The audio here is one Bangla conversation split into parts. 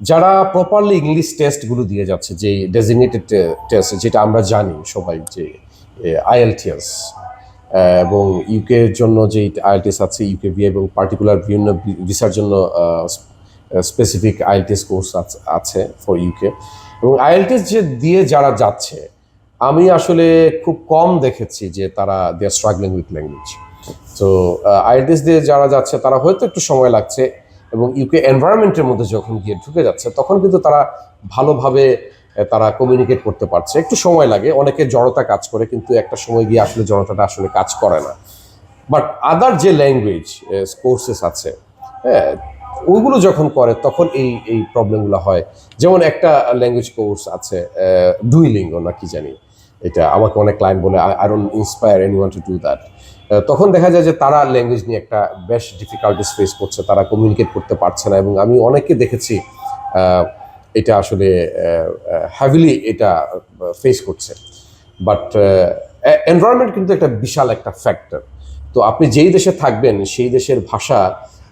যারা প্রপারলি ইংলিশ টেস্টগুলো দিয়ে যাচ্ছে, যে ডেজিগনেটেড টেস্ট যেটা আমরা জানি সবাই, যে আইএলটিএস এবং ইউকের জন্য যে আইএলটিএস আছে ইউকে বি এবং পার্টিকুলার বিভিন্ন ভিসার জন্য স্পেসিফিক আইএলটিএস কোর্স আছে ফর ইউকে এবং আইএলটিএস যে দিয়ে যারা যাচ্ছে, আমি আসলে খুব কম দেখেছি যে তারা they are struggling with language তো আইএলটিএস দিয়ে যারা যাচ্ছে, তারা হয়তো একটু সময় লাগছে এবং ইউকে এনভায়রনমেন্টের মধ্যে যখন গিয়ে ঢুকে যাচ্ছে, তখন কিন্তু তারা ভালোভাবে তারা কমিউনিকেট করতে পারছে। একটু সময় লাগে, অনেকে জড়তা কাজ করে, কিন্তু একটা সময় গিয়ে আসলে জড়তাটা আসলে কাজ করে না। বাট আদার যে ল্যাঙ্গুয়েজ কোর্সেস আছে হ্যাঁ ওইগুলো যখন করে, তখন এই এই প্রবলেমগুলো হয়। যেমন একটা ল্যাঙ্গুয়েজ কোর্স আছে ডুইলিঙ্গ না কি জানি। এটা আমাকে অনেক ক্লায়েন্ট বলে I don't inspire anyone to do that তখন দেখা যায় যে তারা ল্যাঙ্গুয়েজ নিয়ে একটা বেশ ডিফিকাল্টিস ফেস করছে, তারা কমিউনিকেট করতে পারছে না এবং আমি অনেককে দেখেছি এটা আসলে হ্যাভিলি এটা ফেস করছে। বাট এনভায়রনমেন্ট কিন্তু একটা বিশাল একটা ফ্যাক্টর তো আপনি যেই দেশে থাকবেন, সেই দেশের ভাষা,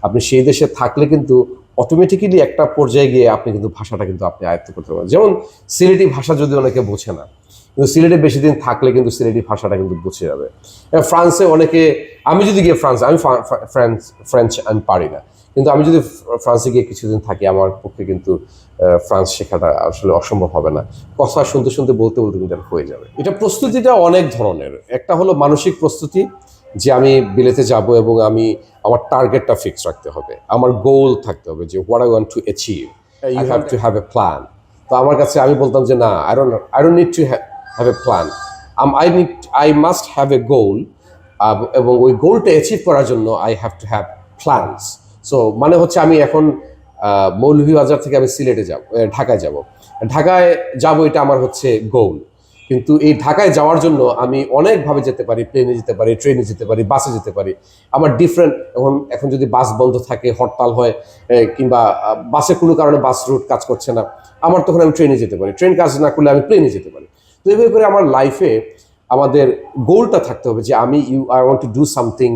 আপনি সেই দেশে থাকলে কিন্তু অটোমেটিক্যালি একটা পর্যায়ে গিয়ে আপনি কিন্তু ভাষাটা কিন্তু আপনি আয়ত্ত করতে পারবেন। যেমন সিলেটি ভাষা যদি অনেকে বোঝে না কিন্তু সিলেটে বেশি দিন থাকলে কিন্তু সিলেটি ভাষাটা কিন্তু বুঝে যাবে। ফ্রান্সে অনেকে আমি যদি গিয়ে ফ্রান্স আমি ফ্রা- ফ্রা- ফ্রেঞ্চ ফ্রেঞ্চ আমি পারি না। কিন্তু আমি যদি ফ্রান্সে গিয়ে কিছুদিন থাকি আমার পক্ষে কিন্তু ফ্রান্স শেখাটা আসলে অসম্ভব হবে না। কথা শুনতে শুনতে বলতে বলতে কিন্তু হয়ে যাবে। এটা প্রস্তুতিটা অনেক ধরনের। একটা হলো মানসিক প্রস্তুতি যে আমি বিলেতে যাব এবং আমি আমার টার্গেটটা ফিক্স রাখতে হবে। আমার গোল থাকতে হবে যে what I want to achieve you have to have a plan তো আমার কাছে আমি বলতাম যে না I don't I don't need to have a plan I need I must have a goal এবং ওই গোলটা অ্যাচিভ করার জন্য I have to have plans so মানে হচ্ছে আমি এখন মৌলভীবাজার থেকে আমি সিলেটে যাব ঢাকায় যাব। ঢাকায় যাব এটা আমার হচ্ছে গোল কিন্তু এই ঢাকায় যাওয়ার জন্য আমি অনেকভাবে যেতে পারি প্লেনে যেতে পারি ট্রেনে যেতে পারি বাসে যেতে পারি। আমার ডিফারেন্ট এখন এখন যদি বাস বন্ধ থাকে, হরতাল হয় কিংবা বাসে কোনো কারণে বাস রুট কাজ করছে না, আমার তখন আমি ট্রেনে যেতে পারি। ট্রেন কাজ না করলে আমি প্লেনে যেতে পারি। তো এইভাবে করে আমার লাইফে আমাদের গোলটা থাকতে হবে যে আমি you I want to do something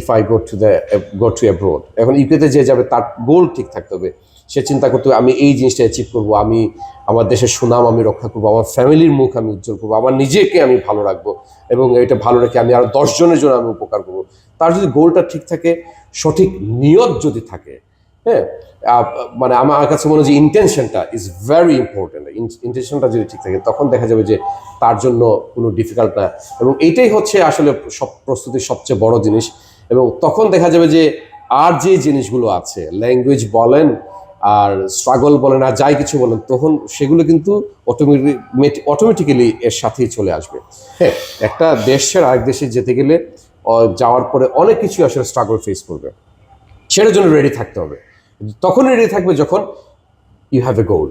if I go to the go to abroad এখন ইউকেতে যে যাবে তার গোল ঠিক থাকতে হবে। সে চিন্তা করতে হবে আমি এই জিনিসটা অ্যাচিভ করব, আমি আমার দেশের সুনাম আমি রক্ষা করব, আমার ফ্যামিলির মুখ আমি উজ্জ্বল করব, আমার নিজেকে আমি ভালো রাখব এবং এটা ভালো রেখে আমি আরও দশজনের জন্য আমি উপকার করব। তার যদি গোলটা ঠিক থাকে, সঠিক নিয়ত যদি থাকে হ্যাঁ মানে আমার কাছে মনে হয় যে ইন্টেনশনটা ইজ ভেরি ইম্পর্টেন্ট ইন্টেনশনটা যদি ঠিক থাকে, তখন দেখা যাবে যে তার জন্য কোনো ডিফিকাল্ট না। এবং এইটাই হচ্ছে আসলে সব প্রস্তুতির সবচেয়ে বড় জিনিস। এবং তখন দেখা যাবে যে আর যে জিনিসগুলো আছে ল্যাঙ্গুয়েজ বলেন, আর স্ট্রাগল বলেন, আর যাই কিছু বলেন, তখন সেগুলো কিন্তু অটোমেটিক অটোমেটিক্যালি এর সাথেই চলে আসবে। হ্যাঁ একটা দেশ ছেড়ে আরেক দেশে যেতে গেলে যাওয়ার পরে অনেক কিছু আসলে স্ট্রাগল ফেস করবে। সেটার জন্য রেডি থাকতে হবে। তখন রেডি থাকবে যখন ইউ হ্যাভ এ গোল